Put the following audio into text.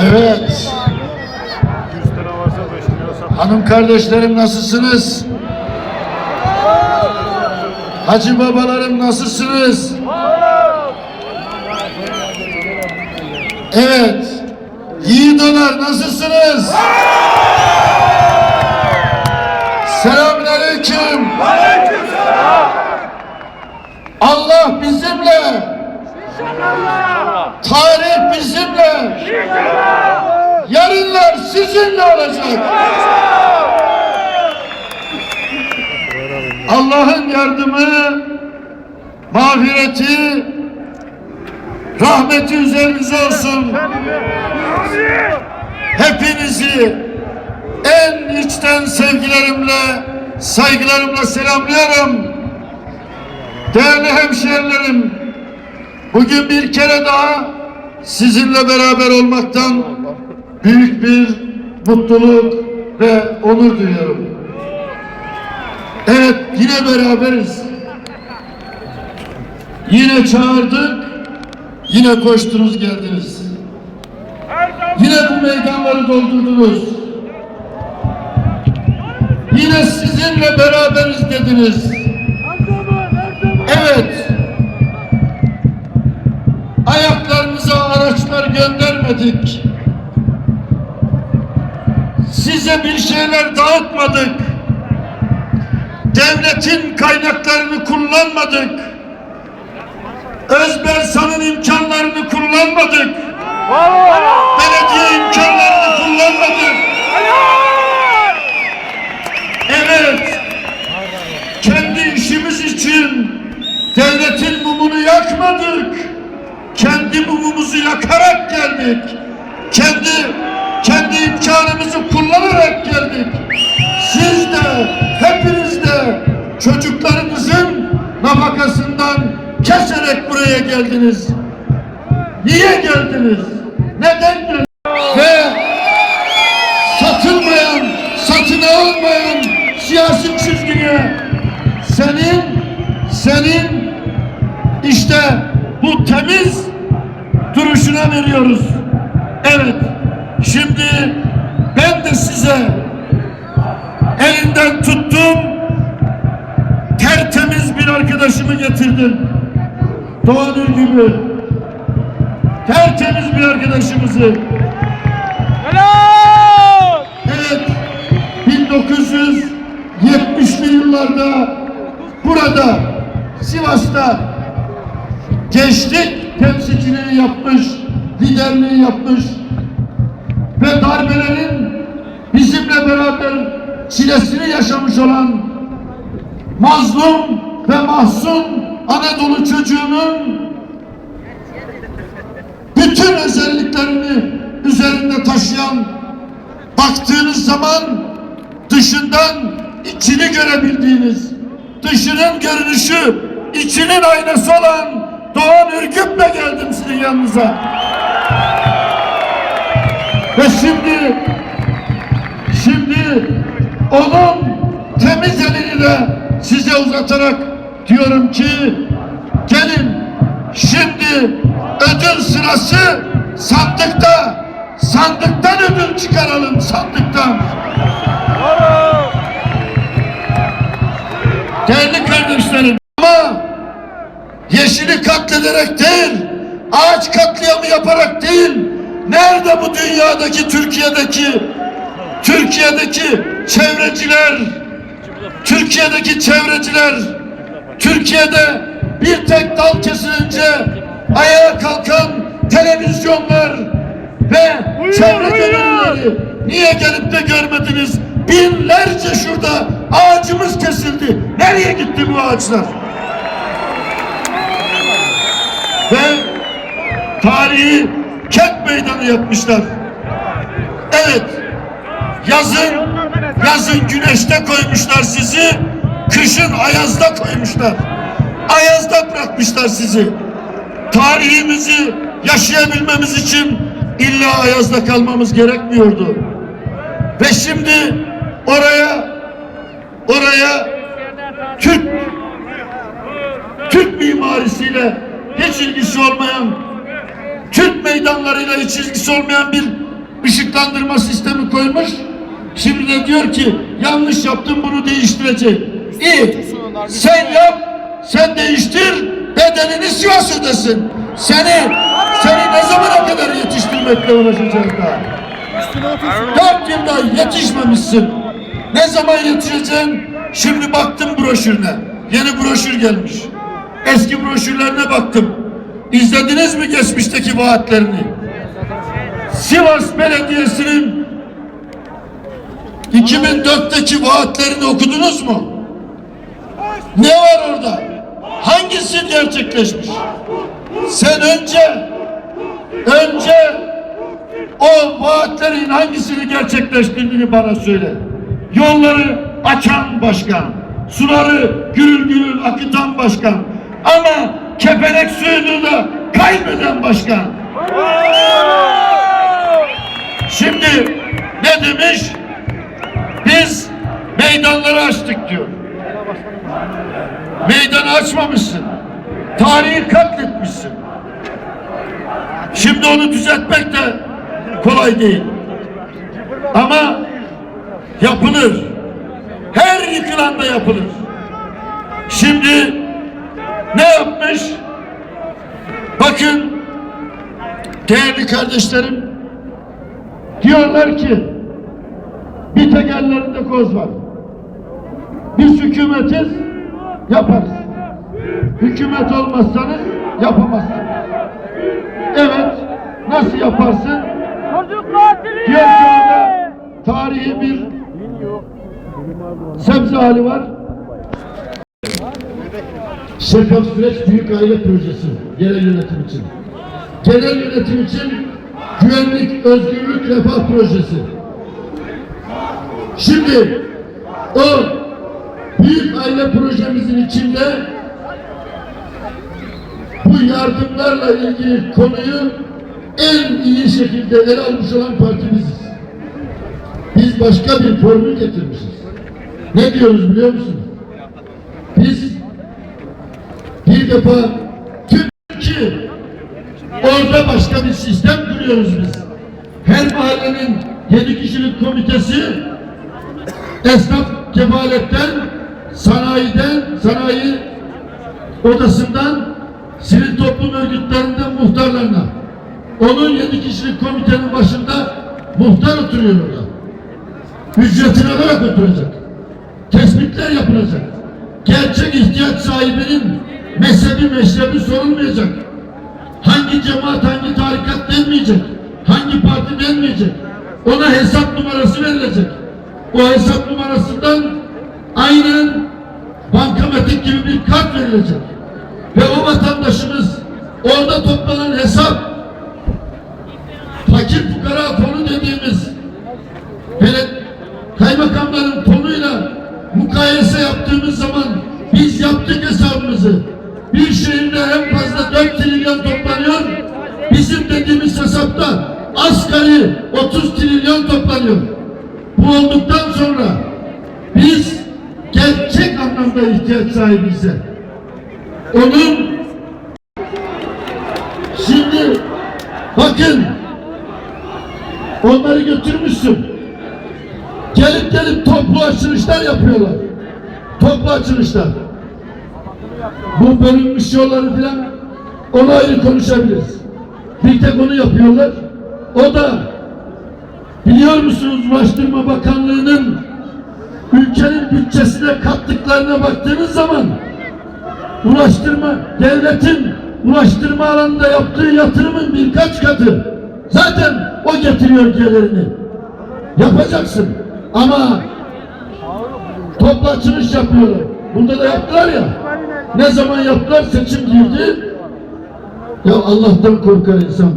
Evet. Hanım kardeşlerim nasılsınız? Hacı babalarım nasılsınız? Evet. Yiğidolar nasılsınız? Selamünaleyküm. Allah bizimle. Tarih bizimle. Yarınlar sizinle olacak. Allah'ın yardımı, mağfireti, rahmeti üzerinize olsun. Hepinizi en içten sevgilerimle, saygılarımla selamlıyorum. Değerli hemşehrilerim, bugün bir kere daha sizinle beraber olmaktan büyük bir mutluluk ve onur duyuyorum. Evet, yine beraberiz. Yine çağırdık, yine koştunuz geldiniz. Yine bu meydanları doldurdunuz. Yine sizinle beraberiz dediniz. Evet. Göndermedik. Size bir şeyler dağıtmadık. Devletin kaynaklarını kullanmadık. Özbersan'ın imkanlarını kullanmadık. Belediye imkanlarını kullanmadık. Evet. Kendi işimiz için devletin mumunu yakmadık. Kendi mumumuzu yakarak geldik. Kendi kendi imkanımızı kullanarak geldik. Siz de hepiniz de çocuklarınızın nafakasından keserek buraya geldiniz. Niye geldiniz? Neden geldiniz? Ve satılmayan, satın alınmayan siyasi çizgiye senin, senin işte bu temiz duruşuna veriyoruz. Evet, şimdi ben de size elinden tuttum, tertemiz bir arkadaşımı getirdim. Doğan gibi tertemiz bir arkadaşımızı Evet, 1970'li yıllarda burada Sivas'ta gençlik temsilciliği yapmış, liderliği yapmış ve darbelerin bizimle beraber çilesini yaşamış olan mazlum ve mahzun Anadolu çocuğunun bütün özelliklerini üzerinde taşıyan baktığınız zaman dışından içini görebildiğiniz dışının görünüşü içinin aynası olan Doğan Ürgüp'le geldim sizin yanınıza. Ve şimdi şimdi onun temiz elini de size uzatarak diyorum ki gelin şimdi ödül sırası sandıkta sandıktan ödül çıkaralım sandıktan. Değerli kardeşlerim yeşili katlederek değil, ağaç katliamı yaparak değil, nerede bu dünyadaki Türkiye'deki Türkiye'deki çevreciler Türkiye'deki çevreciler Türkiye'de bir tek dal kesilince ayağa kalkan televizyonlar ve çevre gönüllüleri niye gelip de görmediniz? Binlerce şurada ağacımız kesildi. Nereye gitti bu ağaçlar? Ve tarihi kent meydanı yapmışlar. Evet. Yazın yazın güneşte koymuşlar sizi. Kışın ayazda koymuşlar. Ayazda bırakmışlar sizi. Tarihimizi yaşayabilmemiz için illa ayazda kalmamız gerekmiyordu. Ve şimdi oraya oraya Türk Türk mimarisiyle hiç ilgisi olmayan Kürt meydanlarıyla hiç ilgisi olmayan bir ışıklandırma sistemi koymuş. Şimdi de diyor ki yanlış yaptım bunu değiştirecek. İyi. Sen yap, sen değiştir, bedelini Sivas ödesin. Seni, seni ne zamana kadar yetiştirmekle uğraşacağız daha? Dört yılda yetişmemişsin. Ne zaman yetişeceksin? Şimdi baktım broşürüne. Yeni broşür gelmiş. Eski broşürlerine baktım. İzlediniz mi geçmişteki vaatlerini? Sivas Belediyesi'nin 2004'teki vaatlerini okudunuz mu? Ne var orada? Hangisi gerçekleşmiş? Sen önce önce o vaatlerin hangisini gerçekleştirdiğini bana söyle. Yolları açan başkan, suları gürül gürül akıtan başkan ama kepenek suyunu da kaybeden başkan. Şimdi ne demiş? Biz meydanları açtık diyor. Meydanı açmamışsın. Tarihi katletmişsin. Şimdi onu düzeltmek de kolay değil. Ama yapılır. Her yıkılan da yapılır. Şimdi ne yapmış? Bakın değerli kardeşlerim diyorlar ki bir tek ellerinde koz var. Biz hükümetiz yaparız. Hükümet olmazsanız yapamazsınız. Evet. Nasıl yaparsın? Diyor ki orada tarihi bir sebze hali var. Şeffaf süreç büyük aile projesi genel yönetim için. Genel yönetim için güvenlik, özgürlük, refah projesi. Şimdi o büyük aile projemizin içinde bu yardımlarla ilgili konuyu en iyi şekilde ele almış olan parti biziz. Biz başka bir formül getirmişiz. Ne diyoruz biliyor musunuz? Biz bir defa Türkiye orada başka bir sistem kuruyoruz biz. Her mahallenin yedi kişilik komitesi esnaf kefaletten, sanayiden, sanayi odasından, sivil toplum örgütlerinden muhtarlarına. Onun yedi kişilik komitenin başında muhtar oturuyor orada. Ücretini alarak oturacak. Tespitler yapılacak. Gerçek ihtiyaç sahibinin mezhebi meşrebi sorulmayacak. Hangi cemaat, hangi tarikat denmeyecek. Hangi parti denmeyecek. Ona hesap numarası verilecek. O hesap numarasından aynen bankamatik gibi bir kart verilecek. Ve o vatandaşımız orada toplanan hesap fakir fukara fonu dediğimiz kaymakamların fonuyla mukayese yaptığımız zaman anlamda ihtiyaç sahibiyiz. Onun şimdi bakın onları götürmüşsün. Gelip gelip toplu açılışlar yapıyorlar. Toplu açılışlar. Bu bölünmüş yolları filan onu ayrı konuşabiliriz. Bir tek onu yapıyorlar. O da biliyor musunuz Ulaştırma Bakanlığı'nın ülkenin bütçesine kattıklarına baktığınız zaman ulaştırma devletin ulaştırma alanında yaptığı yatırımın birkaç katı zaten o getiriyor gelirini yapacaksın ama toplu açılış yapıyorlar. Burada da yaptılar ya. Ne zaman yaptılar? Seçim girdi. Ya Allah'tan korkar insan